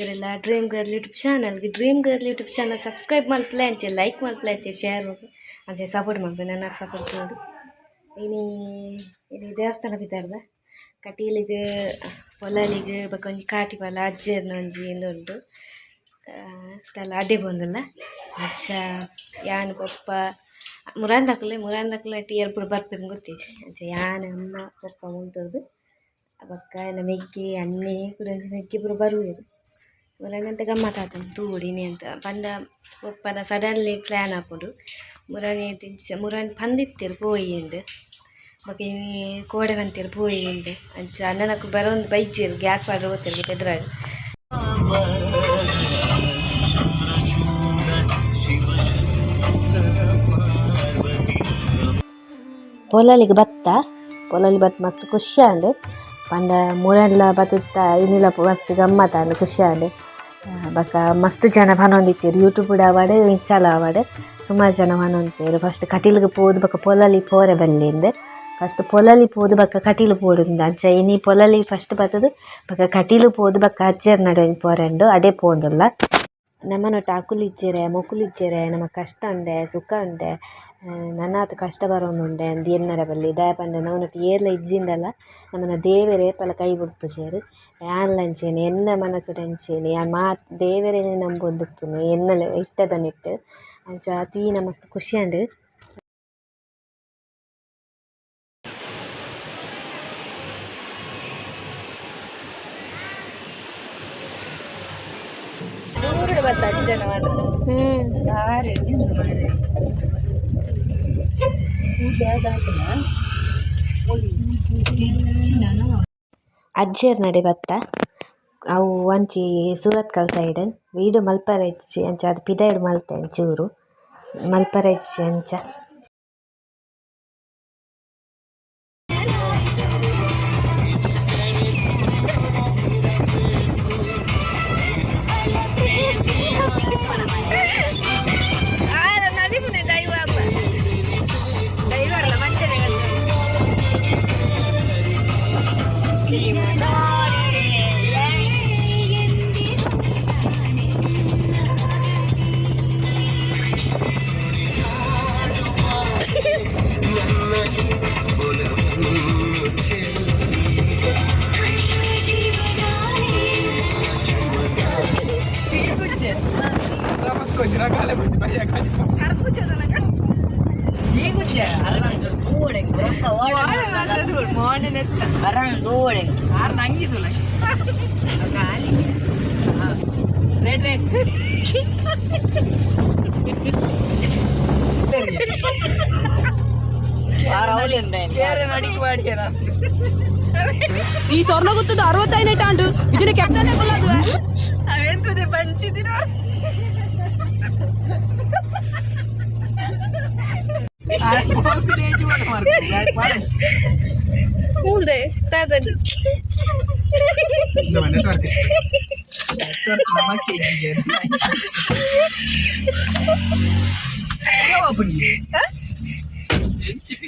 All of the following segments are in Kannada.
ಹಾಯ್ ಮಾತಿರಲ್ಲ ಡ್ರೀಮ್ ಗರ್ಲ್ ಯೂಟ್ಯೂಬ್ ಚಾನಲ್ಗೆ dream girl YouTube channel subscribe ಮಲ್ಪಲೆ ಅಂಚೆ ಲೈಕ್ ಮಲ್ಪಲೆ ಅಂಚೆ ಶೇರ್ ಅಂಚೆ ಸಪೋರ್ಟ್ ಮಾಡಿ ನನ್ನ ಸಪೋರ್ಟ್ ಮಾಡು ಇನಿ ಇಲ್ಲಿ ದೇವಸ್ಥಾನ ಬಿದ್ದಾರ್ದ? ಕಟೀಲಿಗೆ, ಹೊಲಲಿಗೆ ಬೊಕ ಒಂಜಿ ಕಾಟಿ ಪಲ ಅಜ್ಜರ್ನ ಒಂಜಿ ಉಂಟು ಸ್ಥಳ, ಅಡ್ಡೆ ಬಂದಲ್ಲ? ಅಜ್ಜ, ಯಾನ್ ಪಪ್ಪ ಮುರಾಂದಕ್ಲೆ ಮುರಾಂದಕ್ಲೆ ಟಿಯರ್ ಪೂರ ಬರ್ತೀನಿ ಗೊತ್ತೀಚೆ ಅಂಚೆ ಯಾನ್, ಅಮ್ಮ, ಪಪ್ಪ ಮುಂತದ್ದು ಬಕ್ಕ ನಮಗೆ ಅಣ್ಣೆ ಅನ್ನೆ ಮೆಕ್ಕಿಬ್ರು ಬರುವೆರು ಮೂರನೆದ ಗಮ್ಮತ್ ಆತುಂಡು ತೂವೊಡಿನಿ ಅಂತ. ಪಂಡ ಒಪ್ಪದ ಸಡನ್ಲಿ ಪ್ಲ್ಯಾನ್ ಆಪುಂಡು ಮೂರನೆ ದಿಂಚ ಮೂರನೆ ಪೋಯಿ ಪೋಯಿಂಡ್ ಬೊಕ ಇನಿ ಕೋಡೆ ಮಂತೆರ್ ಪೋಯಿಂಡ್ ಅಂಚ ಅನ್ನನಕ್ಕು ಬರೊಂದು ಬೈಜೆರ್ ಗ್ಯಾಸ್ ಪಾಡ್ರೆ ಓದ್ತಿರ್ಗೆ ಪೆದ್ರಾಗ. ಪೊಲಲಿಗೆ ಬತ್ತ. ಪೊಲಲಿ ಬತ್ ಮಸ್ತ್ ಖುಷಿ ಆಂಡ್ ಪಂಡ ಮೂರೆಲ್ಲ ಬತ್ತಿತ್ತ ಇನ್ನಿಲ್ಲ ಮಸ್ತ್ ಗಮ್ಮತ್ ಆಂಡ್ ಖುಷಿ ಆಂಡ್ ಬೊಕ ಮಸ್ತ್ ಜನ ಪನೊಂದಿತ್ತೇರು ಯೂಟ್ಯೂಬ್ ಆವಾಡೆ ಇನ್ಸ್ಟಾಲ್ ಆವಾಡೆ ಸುಮಾರು ಜನ ಪನೊಂತೇರು ಫಸ್ಟ್ ಕಟೀಲ್ಗೆ ಪೋದು ಬೊಕ ಪೊಲಲಿ ಪೋರೆ ಬಲ್ಲೆಂದ್ ಫಸ್ಟ್ ಪೊಲಲಿ ಪೋದು ಬೊಕ ಕಟೀಲು ಪೋಡುಂದು ಅಂಚ. ಇನಿ ಪೊಲಲಿ ಫಸ್ಟ್ ಬತ್ತದು ಬೊಕ ಕಟೀಲು ಪೋದು ಬೊಕ ಅಜ್ಜೆರ್ ನಡುವೆ ಪೋರೆಂಡು. ಅಡೆ ಪೋಂದುಲ್ಲ. ನಮ್ಮನೊಟ್ಟು ಅಕುಲಿಜ್ಜೆರೆ ಮೊಕುಲಿಜ್ಜೆರೆ ನಮ ಕಷ್ಟ ಉಂಡೆ ಸುಖ ಉಂಡೆ ನನ್ನಾತ್ ಕಷ್ಟ ಬರೋಂದುಂಡೆ ಅಂದ್ ಎನ್ನರೆ ಬಲ್ಲಿ, ದಾಯೆ ಪಂಡ ನವನೊಟ್ಟು ಏರ್ಲ ಇಜ್ಜಿಂಡಲ ನಮ್ಮನ ದೇವೆರೆ ಏಪಲ ಕೈ ಬೊಪ್ಪುಜೆರ್ ಯಾನ್ಲಂಚೆನೆ ಎನ್ನ ಮನಸ್ಸುಡಂಚೆನೆ ಆ ಮಾತ್ ದೇವೆರೆನೆ ನಂಬೊಂದುಪ್ಪುನು, ಎನ್ನಲೆ ಇಟ್ಟದನಿಟ್ಟು ಅಂಚ ತೂಯಿನ ಮಸ್ತ್ ಖುಷಿ ಅಂಡ್. ದೂರಡು ಬತ್ತ ಅಜ್ಜನ ಮಾತ್ರ. ಅಜ್ಜೇರ್ ನಡೆ ಬತ್ತ. ಅವು ಒಂಚಿ ಸೂರತ್ಕಲ್ ಸೈಡ್ ವೀಡು ಮಲ್ಪರ ಅಂಚ ಅದು ಪಿದಾಯ್ಡ್ ಮಲ್ತೆ ಚೂರು ಮಲ್ಪರ ಅಂಚ. ಬರೋಣ ದೂಳೆ ಆರು ನಂಗಿದು ಗಾಲಿ ರೇಟ್ ರೇಟ್ ഈ സ്വർണകുത്തത് അറുപത്തതിനെട്ടാണ്ട് ഇതിന് കെപ്റ്റനെ കൊള്ളാതെ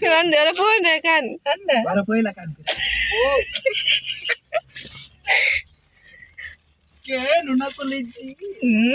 kan ada pun deh kan ada baru pun lah kan oh kan udah pun lagi hmm.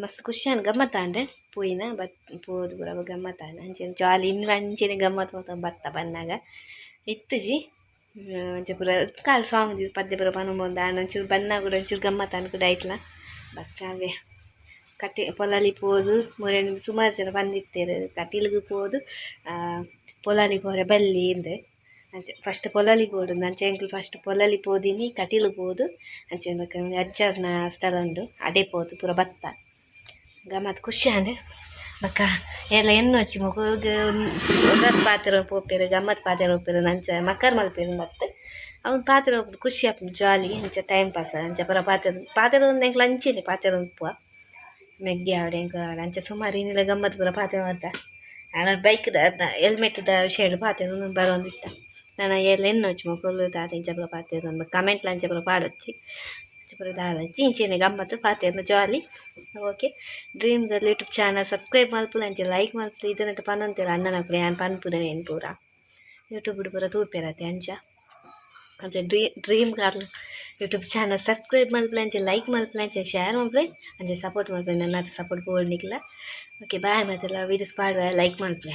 ಮಸ್ತ್ ಖುಷಿ ಅನ್ ಗಮ್ಮತ್ತ ಅಂಡೆ ಪೋಯಿನ ಬತ್ ಪೋದು ಪೂರ ಗಮ್ಮತ್ತ ಅಂಡ ಅಂಚೆನ ಜಾಲಿ ಇನ್ನು ಅಂಚೆನೆ ಗಮ್ಮತ್ ಮಾತ ಬತ್ತ ಬನ್ನಾಗ ಇತ್ತು ಜಿ ಅಂಚೆ ಪೂರ ಕಾಲ್ ಸಾಂಗ್ ದಿ ಪದ್ಯ ಪೂರ ಪನುಮೊಂದ ಆಂಡ ಒಂಚೂರು ಬನ್ನ ಕೂಡ ಒಂಚೂರು ಗಮ್ಮತ್ತ ಅನ್ ಕೂಡ ಐಟ್ಲ ಬಕ್ಕ ಅವೇ ಕಟ್ಟಿ ಪೊಲಾಲಿ ಪೋದು ಮೊರೆ ಸುಮಾರು ಜನ ಬಂದಿತ್ತೇರು ಕಟೀಲ್ಗೂ ಪೋದು ಪೊಲಾಲಿ ಪೋರೆ ಬಲ್ಲಿ ಇಂದು ಅಂಚೆ ಫಸ್ಟ್ ಪೊಲಾಲಿಗೆ ಓಡು ಅಂಚೆ ಎಂಕ್ಲು ಫಸ್ಟ್ ಪೊಲಾಲಿ ಪೋದಿನಿ ಕಟೀಲು ಪೋದು ಅಂಚೆ ಅಜ್ಜರ್ನ ಸ್ಥಳ ಉಂಡು ಅಡೆ ಪೋದು ಪೂರ ಬತ್ತ ಗಮ್ಮತ್ ಖುಷಿ ಅಂದೆ ಬಕ್ಕ ಎಲ್ಲ ಎನ್ನು ಹಚ್ಚಿ ಮಗುಗೆ ಒಂದತ್ತು ಪಾತ್ರ ಪೋಪೇರು ಗಮ್ಮತ್ ಪಾತ್ರ ಹೋಗ್ಪೇರು ನಂಚ ಮಕ್ಕರ್ ಮಲ್ಪೇರು ಮತ್ತೆ ಅವ್ನು ಪಾತ್ರೆ ಹೋಗ್ಬಿಟ್ಟು ಖುಷಿ ಆಗ್ತದೆ ಜಾಲಿ ಅಂಚ ಟೈಮ್ ಪಾಸ್ ಅಂಚ ಪರ ಪಾತ್ರೆ ಪಾತ್ರೆ ಒಂದು ಹೆಂಗೆ ಲಂಚಿನಿ ಪಾತ್ರೆ ಉಂಪು ಮೆಗ್ಗಿ ಆವಡೆ ಹೆಂಗೆ ಅಂಚ ಸುಮಾರು ಇನ್ನಿಲ್ಲ ಗಮ್ಮತ್ತು ಪೂರ ಪಾತ್ರೆ ಮಾಡ್ದ ನಾನು ಬೈಕ್ದ ಹೆಲ್ಮೆಟ್ದ ಶೇಡ್ ಪಾತ್ರೆ ಬರೋಂದಿತ್ತ ನಾನು ಎಲ್ಲ ಎಣ್ಣೆ ಹಚ್ಚಿ ಮಕ್ಕಳು ದಾದ ಇಂಚ ಪೂರ ಪಾತ್ರೆ ಒಂದು ಕಮೆಂಟ್ ಲಂಚ ಪೂರ ಪಾಡೊಚ್ಚಿ ಪೂರ ದಾದಚ್ಚಿ ಇಂಚಿನ ಗಮ್ಮತ್ತು ಪಾತ್ರೆ jolly okay dream girl YouTube channel subscribe ಮಲ್ಪುಲ ಅಂಚೆ ಲೈಕ್ ಮಲ್ಪುಲ ಇದನ್ನಂತ ಪನ್ನೊಂತಿಲ್ಲ ಅಣ್ಣನ ಪುರ ಏನು ಪನ್ಪುದವೆ ಏನು ಪೂರ ಯೂಟ್ಯೂಬ್ ಪೂರ ತೂಪಿರತ್ತೆ ಅಂಚ ಅಂಚೆ ಡ್ರೀ dream girl YouTube channel subscribe ಮಲ್ಪಲೆ ಅಂಚೆ ಲೈಕ್ ಮಲ್ಪಲೆ ಅಂಚೆ ಶೇರ್ ಮಲ್ಪಲೆ ಅಂಚೆ ಸಪೋರ್ಟ್ ಮಲ್ಪಲೆ ನನ್ನ ಸಪೋರ್ಟ್ ಬೋರ್ಡ್ನಿಕ್ಲ ಓಕೆ ಬಾಯ್ ಮತ್ತೆಲ್ಲ ವೀಡಿಯೋಸ್ ಪಾಡುವ ಲೈಕ್ ಮಲ್ಪಲೆ